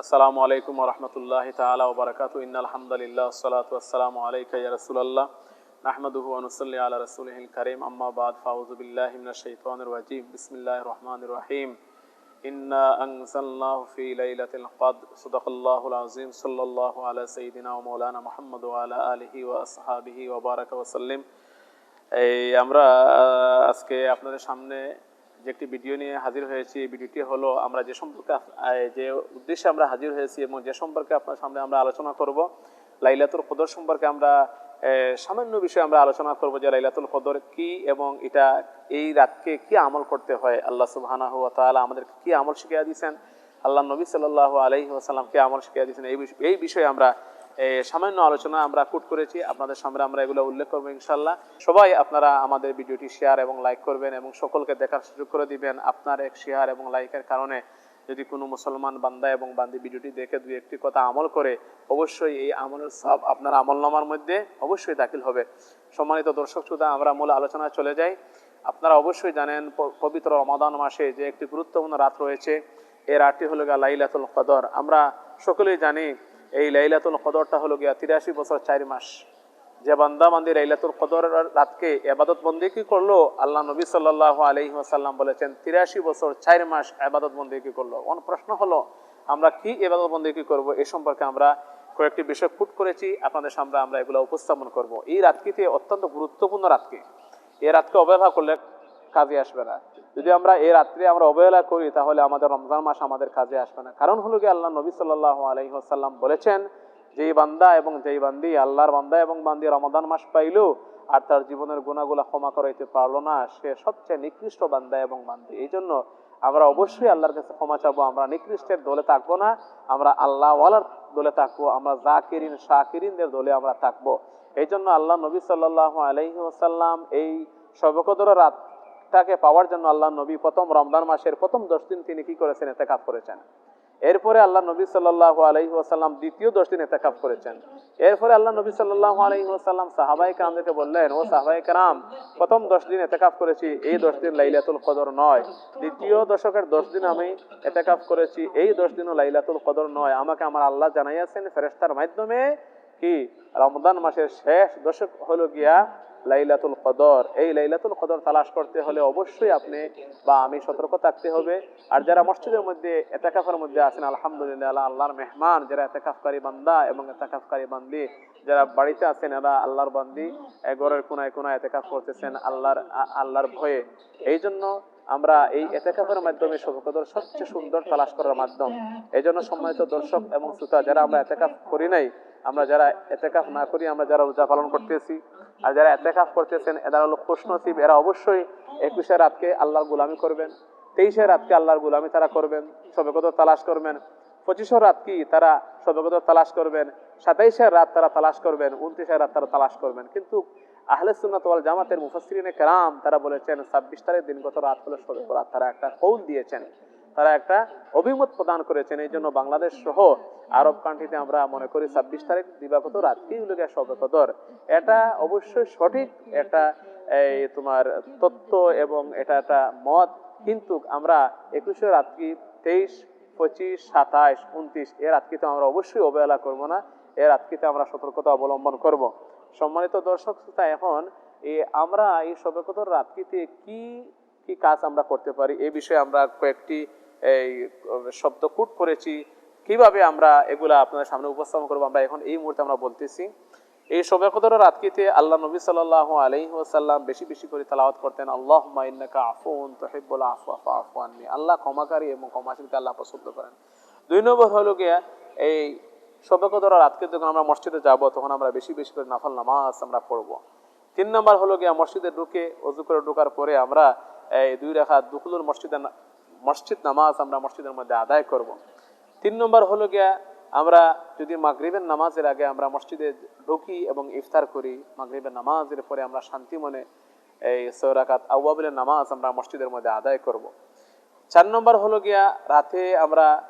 আসসালামু আলাইকুম রহমতুল্লাহ তালা ওবরাকাত ইন্না আলহামদুলিল্লাহ সালাতু আসসালামু আলাইকা ইয়া রাসূলুল্লাহ নাহমাদুহু ওয়া নুসাল্লি আলা রাসূলিহিল কারীম আম্মা বাদ ফাউযু বিল্লাহি মিনাশ শাইতানির রাজীম বিসমিল্লাহির রহমানির রহিম ইন্না আনজালনাহু ফি লাইলাতিল কদর সাদাকাল্লাহুল আযীম সাল্লাল্লাহু আলা সাইয়্যিদিনা ওয়া মাওলানা মুহাম্মদ ওয়া আলা আলিহি ওয়া আসহাবিহি ওয়া বারাকা ওয়া সাল্লিম এই আমরা আহ, আজকে আপনাদের সামনে যে একটি ভিডিও নিয়ে হাজির হয়েছি, এই ভিডিওটি হলো আমরা যে সম্পর্কে যে উদ্দেশ্যে আমরা হাজির হয়েছি এবং যে সম্পর্কে আপনার সামনে আমরা আলোচনা করব, লাইলাতুল কদর সম্পর্কে আমরা সামান্য বিষয়ে আমরা আলোচনা করব যে লাইলাতুল কদর কি এবং এটা এই রাতকে কি আমল করতে হয়। আল্লাহ সুবহানাহু ওয়া তাআলা আমাদেরকে কি আমল শিখিয়ে দিয়েছেন? আল্লাহ নবী সাল্লাল্লাহু আলাইহি ওয়াসাল্লাম কি আমল শিখিয়ে দিয়েছেন। এই এই বিষয়ে আমরা সামান্য আলোচনা আমরা কুট করেছি। আপনাদের সামনে আমরা এগুলো উল্লেখ করব ইনশাল্লাহ সবাই আপনারা আমাদের ভিডিওটি শেয়ার এবং লাইক করবেন এবং সকলকে দেখার সুযোগ করে দিবেন আপনার এক শেয়ার এবং লাইকের কারণে। যদি কোনো মুসলমান বান্দা এবং বান্দি ভিডিওটি দেখে দুই একটি কথা আমল করে, অবশ্যই এই আমলের সব আপনার আমলনামার মধ্যে অবশ্যই দাখিল হবে। সম্মানিত দর্শক শ্রোতা, আমরা মূল আলোচনায় চলে যাই। আপনারা অবশ্যই জানেন পবিত্র রমাদান মাসে যে একটি গুরুত্বপূর্ণ রাত রয়েছে, এই রাতটি হলো গা লাইলাতুল কদর। আমরা সকলেই জানি এই লাইলাতুল কদরটা হলো গিয়া তিরাশি বছর চার মাস। যে বান্দা বান্দি লাইলাতুল কদর রাতকে এবাদত বন্দি কি করল? আল্লাহ নবী সাল্লাহ আলহি আসাল্লাম বলেছেন, তিরাশি বছর চার মাস এবাদত বন্দি কি করল? অন প্রশ্ন হলো, আমরা কি এবাদত বন্দি কি করব? এই সম্পর্কে আমরা কয়েকটি বিষয় ফুট করেছি, আপনাদের সামনে আমরা এগুলো উপস্থাপন করব। এই রাতটিতে অত্যন্ত গুরুত্বপূর্ণ রাতকে। এ রাতকে অবহেলা করলে কাজে আসবে না। যদি আমরা এই রাত্রে আমরা অবহেলা করি, তাহলে আমাদের রমজান মাস আমাদের কাজে আসবে না। কারণ হলো কি, আল্লাহ নবী সাল্লাহ আলহিহাসাল্লাম বলেছেন, যেই বান্দা এবং যেই বান্দি, আল্লাহর বান্দা এবং বান্দি রমাদান মাস পাইলো, আর তার জীবনের গুণাগুলা ক্ষমা করাইতে পারল না, সে সবচেয়ে নিকৃষ্ট বান্দা এবং বান্দি। এই জন্য আমরা অবশ্যই আল্লাহর কাছে ক্ষমা চাবো, আমরা নিকৃষ্টের দলে থাকব না, আমরা আল্লাহ ওয়ালার দলে থাকব, আমরা জাকিরিন, শাকিরিনদের দলে আমরা থাকব। এই জন্য আল্লাহ নবী সাল্লাহ আলহি ওসাল্লাম এই সবকদর রাতটাকে পাওয়ার জন্য আল্লাহ নবী প্রথম রমজান মাসের প্রথম দশ দিন তিনি কি করেছেন? এতেকাফ করেছেন। এরপরে আল্লাহ নবী সাল্লাহ আলহি ওসাল্লাম দ্বিতীয় দশ দিন এতেকাফ করেছেন। এরপরে আল্লাহ নবী সাল্লাহ আলহি ওসাল্লাম সাহাবাই কামদেরকে বললেন, ও সাহাবাই কারাম, প্রথম দশ দিন এতেকাফ করেছি, এই দশ দিন লাইলাতুল কদর নয়। দ্বিতীয় দশকের দশ দিন আমি এতেকাফ করেছি, এই দশ দিনও লাইলাতুল কদর নয়। আমাকে আমার আল্লাহ জানাইয়াছেন ফেরেস্তার মাধ্যমে কি? রমদান মাসের শেষ দশক হলো গিয়া লাইলাতুল কদর। এই লাইলাতুল কদর তালাশ করতে হলে অবশ্যই আপনি বা আমি সতর্ক থাকতে হবে। আর যারা মসজিদের মধ্যে এতেকাফের মধ্যে আছেন, আলহামদুলিল্লাহ, আল্লাহ, আল্লাহর মেহমান, যারা এতেকাফকারী বান্দা এবং এতেকাফকারী বান্দি, যারা বাড়িতে আছেন, এরা আল্লাহর বান্দি ঘরের কোনায় কোনায় এতেকাফ করতেছেন আল্লাহর আল্লাহর ভয়ে। এই জন্য আমরা এই এতেকাফের মাধ্যমে সবকদর সবচেয়ে সুন্দর তালাশ করার মাধ্যম। এই জন্য সম্মানিত দর্শক এবং শ্রোতা, যারা আমরা এতেকাফ করি নাই আমরা যারা এতেকাফ না করি, আমরা যারা রোজা পালন করতেছি আর যারা এতেকাফ করতেছেন, এরা হলো খুশনসিব এরা অবশ্যই একুশে রাতকে আল্লাহর গুলামি করবেন, তেইশে রাতকে আল্লাহর গুলামি তারা করবেন সবকদর তালাশ করবেন, পঁচিশে রাত কি তারা সবকদর তালাশ করবেন সাতাইশের রাত তারা তালাশ করবেন উনত্রিশের রাত তারা তালাশ করবেন। কিন্তু আহলে জামাতের মুফাসসিরিনে কেরাম তারা বলেছেন, ছাব্বিশ তারিখ দিনগত রাত হলো সবে রাত। তারা একটা কৌল দিয়েছেন। তারা একটা অভিমত প্রদান করেছেন। এই জন্য বাংলাদেশ সহ আরব কান্ট্রিতে আমরা মনে করি ছাব্বিশ তারিখ দিবাগত হলো গিয়ে সবে এটা অবশ্যই সঠিক একটা, এই তোমার তত্ত্ব এবং এটা একটা মত। কিন্তু আমরা একুশে রাত্রি তেইশ, পঁচিশ, সাতাইশ, উনত্রিশ এর রাতকিতে আমরা অবশ্যই অবহেলা করব না। এর রাতকিতে আমরা সতর্কতা অবলম্বন করব। সম্মানিত দর্শক শ্রোতা, এখন এই আমরা এই সবেকতর রাতকিতে কি কি কাজ আমরা করতে পারি? এই বিষয়ে আমরা কয়েকটি, এই, শব্দ কুট করেছি। কীভাবে আমরা এগুলা আপনাদের সামনে উপস্থাপন করব আমরা এখন এই মুহূর্তে আমরা বলতেছি। এই শবে কদর রাতকিতে আল্লাহ নবী সাল্লাল্লাহু আলাইহি ওয়াসাল্লাম বেশি বেশি করে তেলাওয়াত করতেন, আল্লাহুম্মা ইন্নাকা আফুন তুহিব্বুল আফওয়া ফাআফু আননি। আল্লাহ ক্ষমাকারী এবং ক্ষমাশীলকে আল্লাহ পছন্দ করেন। দুই নম্বর হলো গিয়া, এই শবে কদর রাতকে যখন আমরা মসজিদে যাব, তখন আমরা বেশি বেশি করে নাফল নামাজ আমরা পড়ব। তিন নম্বর হলো গিয়া মসজিদে ঢুকে, অজু করে ঢোকার পরে আমরা এই দুই রেখা দুকুলুর মসজিদে মসজিদ নামাজ আমরা মসজিদের মধ্যে আদায় করব। তিন নম্বর হলো গিয়া আমরা যদি মাগরিবের নামাজের আগে আমরা মসজিদে ঢুকি এবং ইফতার করি, মাগরিবের নামাজের পরে আমরা শান্তি মনে এই সৌরাকাত আউয়াবিলের নামাজ আমরা মসজিদের মধ্যে আদায় করব। চার নম্বর হলো গিয়া রাতে আমরা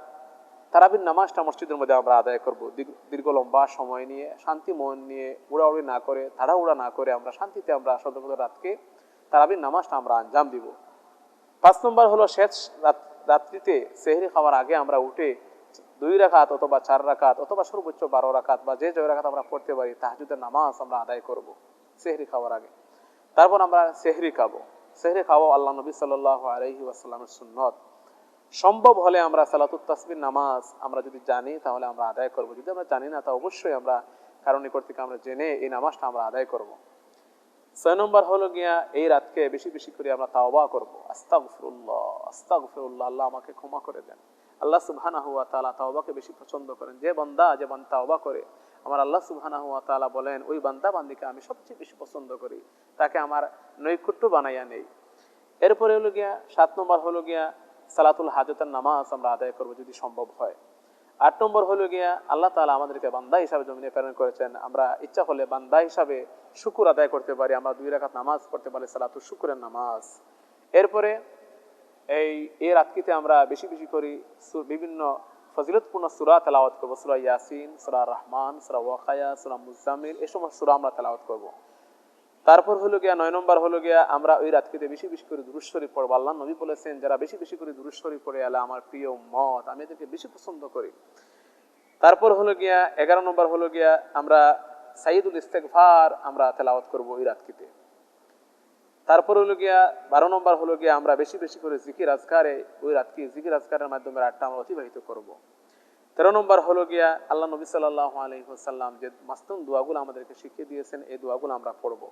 তারাবির নামাজটা মসজিদের মধ্যে আমরা আদায় করব দীর্ঘ- লম্বা সময় নিয়ে, শান্তি মন নিয়ে উড়াউড়ি না করে, তাড়াহুড়া না করে আমরা শান্তিতে আমরা সদর রাতকে তারাবির নামাজটা আমরা আঞ্জাম দিব। পাঁচ নম্বর হলো শেষ রাত্রিতে সেহরি খাওয়ার আগে আমরা উঠে দুই রাকাত অথবা চার রাকাত অথবা সর্বোচ্চ বারো রাকাত বা যে জয় রাকাত আমরা পড়তে পারি, তাহাজুদের নামাজ আমরা আদায় করব সেহরি খাওয়ার আগে। তারপর আমরা সেহরি খাব। সেহরি খাব আল্লাহ নবী সাল্লাহ আলহি আসাল্লামের সুন্নত। সম্ভব হলে আমরা সালাতুত তাসবির নামাজ আমরা যদি জানি, তাহলে আমরা আদায় করব। যদি আমরা জানি না, তা অবশ্যই আমরা কারণ কর্তৃক আমরা জেনে এই নামাজটা আমরা আদায় করব। ছয় নম্বর হলো গিয়া এই রাতকে বেশি বেশি করে আমরা তাওবা করব। আস্তাগফিরুল্লাহ আস্তাগফিরুল্লাহ, আল্লাহ আমাকে ক্ষমা করে দেন। আল্লাহ সুবহানাহু ওয়া তাআলা তাওবাকে বেশি পছন্দ করেন। যে বান্দা যে বান্দা তাওবা করে, আমার আল্লাহ সুবহানাহু ওয়া তাআলা বলেন, ওই বান্দা বান্দিকে আমি সবচেয়ে বেশি পছন্দ করি। তাকে আমার নৈকুট্য বানাইয়া নেই। এরপরে হলো গিয়া, সাত নম্বর হলো গিয়া, সালাতুল হাজতের নামাজ আমরা আদায় করব যদি সম্ভব হয়। আট নম্বর হলো গিয়া আল্লাহ তাআলা আমাদেরকে বান্দা হিসাবে জমিনে প্রেরণ করেছেন। আমরা ইচ্ছা করলে বান্দা হিসাবে শুকুর আদায় করতে পারি, আমরা দুই রাকাত নামাজ পড়তে পারি সালাতুল শুকুরের নামাজ। এরপরে এই এই রাত্রিতে আমরা বেশি বেশি করি বিভিন্ন ফজিলতপূর্ণ সুরা তেলাওয়াত করব। সুরা ইয়াসিন, সুরা রহমান, সুরা ওয়াকায়া, সুরা মুজামিল এই সমস্ত সুরা আমরা তেলাওয়াত করব। তারপর হলো গিয়া নয় নম্বর হলো গিয়া আমরা ওই রাত্রিতে বেশি বেশি করে দুরুশ্বরী পড়ব। আল্লাহ নবী বলেছেন, যারা বেশি বেশি করে দুরুশ্বরী পড়ে এলা আমার প্রিয় মত আমি এদেরকে বেশি পছন্দ করি। তারপর হলো গিয়া এগারো নম্বর হলো গিয়া আমরা সাইদুল ইস্তেকভার আমরা তেলাওয়াত করব ওই রাত্রিতে। তারপর হলো গিয়া বারো নম্বর হলো গিয়া আমরা বেশি বেশি করে জিকির আজকারে, ওই রাতকে জিকির আজকারের মাধ্যমে রাতটা আমরা অতিবাহিত করব। তেরো নম্বর হলো গিয়া আল্লাহ নবী সাল্লাহ আলহিহাল্লাম যে মাস্তুন দোয়াগুলো আমাদেরকে শিখিয়ে দিয়েছেন, এই দোয়াগুলো আমরা পড়ব।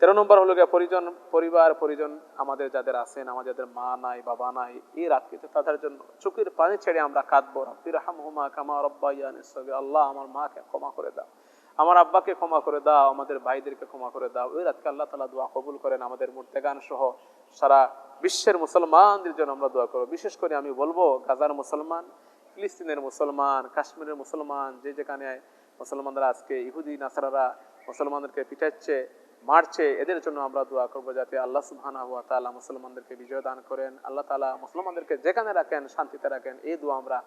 তেরো নম্বর হলো গিয়া পরিজন, পরিবার, পরিজন আমাদের যাদের আছেন, আমাদের যাদের মা নাই, বাবা নাই এই রাত্রিতে তাদের জন্য চোখের পানি ছেড়ে আমরা কাঁদবো। রব্বির হামহুমা কামা রব্বাইয়ান আল্লাহ আমার মাকে ক্ষমা করে দাও। আমার আব্বাকে ক্ষমা করে দাও, আমাদের ভাইদেরকে ক্ষমা করে দাও। ওই রাতকে আল্লাহ তালা দোয়া কবুল করেন আমাদের মুর্তেগান সহ সারা বিশ্বের মুসলমানদের জন্য আমরা দোয়া করব। বিশেষ করে আমি বলব গাজার মুসলমান, ফিলিস্তিনের মুসলমান, কাশ্মীরের মুসলমান, যে যেখানে মুসলমানরা আজকে ইহুদি, নাসারারা মুসলমানদেরকে পিটাচ্ছে মারছে এদের জন্য আমরা দোয়া করব যাতে আল্লাহ সুবহানাহু ওয়া তাআলা মুসলমানদেরকে বিজয় দান করেন। আল্লাহ তালা মুসলমানদেরকে যেখানে রাখেন, শান্তিতে রাখেন, এই দোয়া আমরা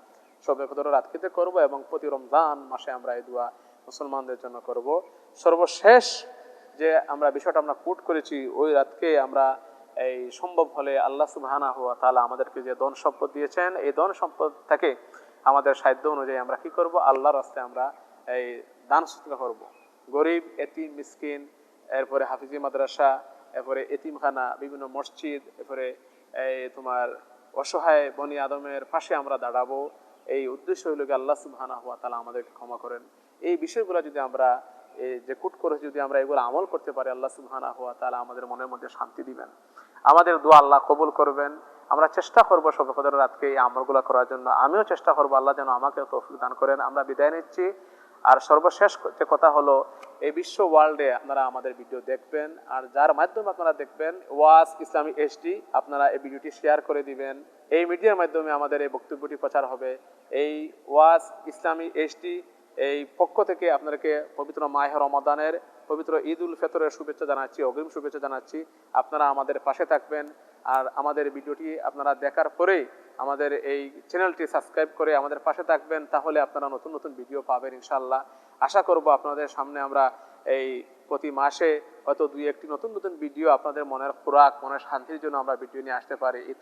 সবে কদর রাতকিতে করব এবং প্রতি রমজান মাসে আমরা এই দোয়া মুসলমানদের জন্য করব। সর্বশেষ যে আমরা বিষয়টা আমরা কোট করেছি, ওই রাতকে আমরা এই সম্ভব হলে আল্লাহ সুবহানাহু ওয়া তাআলা আমাদেরকে যে ধন সম্পদ দিয়েছেন, এই ধন সম্পদ থেকে আমাদের সাধ্য অনুযায়ী আমরা কি করব? আল্লাহর রাস্তায় আমরা এই দান সৎকা করব। গরিব, এতিম, মিসকিন এরপরে হাফিজি মাদ্রাসা, এরপরে এতিমখানা, বিভিন্ন মসজিদ, এরপরে এই তোমার অসহায় বনি আদমের পাশে আমরা দাঁড়াবো। এই উদ্দেশ্য হইল গিয়ে আল্লাহ সুবহানাহু ওয়া তাআলা আমাদেরকে ক্ষমা করেন। এই বিষয়গুলো যদি আমরা, এই যে কুট করে যদি আমরা এগুলো আমল করতে পারি, আল্লাহ সুবহানাহু ওয়া তাআলা আমাদের মনের মধ্যে শান্তি দিবেন। আমাদের দোয়া আল্লাহ কবুল করবেন। আমরা চেষ্টা করব সব কদর রাতকে এই আমলগুলো করার জন্য। আমিও চেষ্টা করব আল্লাহ যেন আমাকে তৌফিক দান করেন। আমরা বিদায় নিচ্ছি। আর সর্বশেষ যে কথা হলো, এই বিশ্ব ওয়ার্ল্ডে আপনারা আমাদের ভিডিও দেখবেন, আর যার মাধ্যমে আপনারা দেখবেন, ওয়াজ ইসলামী এসটি আপনারা এই ভিডিওটি শেয়ার করে দিবেন। এই মিডিয়ার মাধ্যমে আমাদের এই বক্তব্যটি প্রচার হবে। এই ওয়াজ ইসলামী এইচডি এই পক্ষ থেকে আপনাদেরকে পবিত্র মাহে রমাদানের, পবিত্র ঈদ উল ফেতরের শুভেচ্ছা জানাচ্ছি, অগ্রিম শুভেচ্ছা জানাচ্ছি। আপনারা আমাদের পাশে থাকবেন আর আমাদের ভিডিওটি আপনারা দেখার পরেই আমাদের এই চ্যানেলটি সাবস্ক্রাইব করে আমাদের পাশে থাকবেন, তাহলে আপনারা নতুন নতুন ভিডিও পাবেন ইনশাল্লাহ আশা করব আপনাদের সামনে আমরা এই প্রতি মাসে হয়তো দুই একটি নতুন নতুন ভিডিও আপনাদের মনের খোরাক, মনের শান্তির জন্য আমরা ভিডিও নিয়ে আসতে পারি।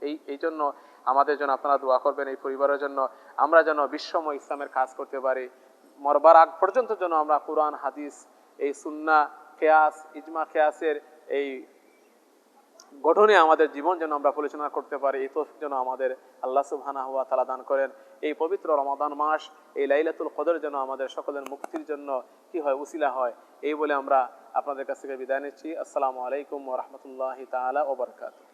এই, এই- জন্য আমাদের জন্য আপনারা দোয়া করবেন এই পরিবারের জন্য। আমরা যেন বিশ্বময় ইসলামের কাজ করতে পারি। মরবার আগ পর্যন্ত যেন আমরা কোরআন, হাদিস, এই সুন্না খেয়াস ইজমা খেয়াসের এই গঠনে আমাদের জীবন যেন আমরা পরিচালনা করতে পারি, এই তৌফিক যেন আমাদের আল্লাহ সুবহানা হুয়া তালা দান করেন। এই পবিত্র রমাদান মাস, এই লাইলাতুল কদর যেন আমাদের সকলের মুক্তির জন্য কি হয়, উসিলা হয়, এই বলে আমরা আপনাদের কাছ থেকে বিদায় নিচ্ছি। আসসালামু আলাইকুম রহমতুল্লাহ তালা বারাকাতুহু।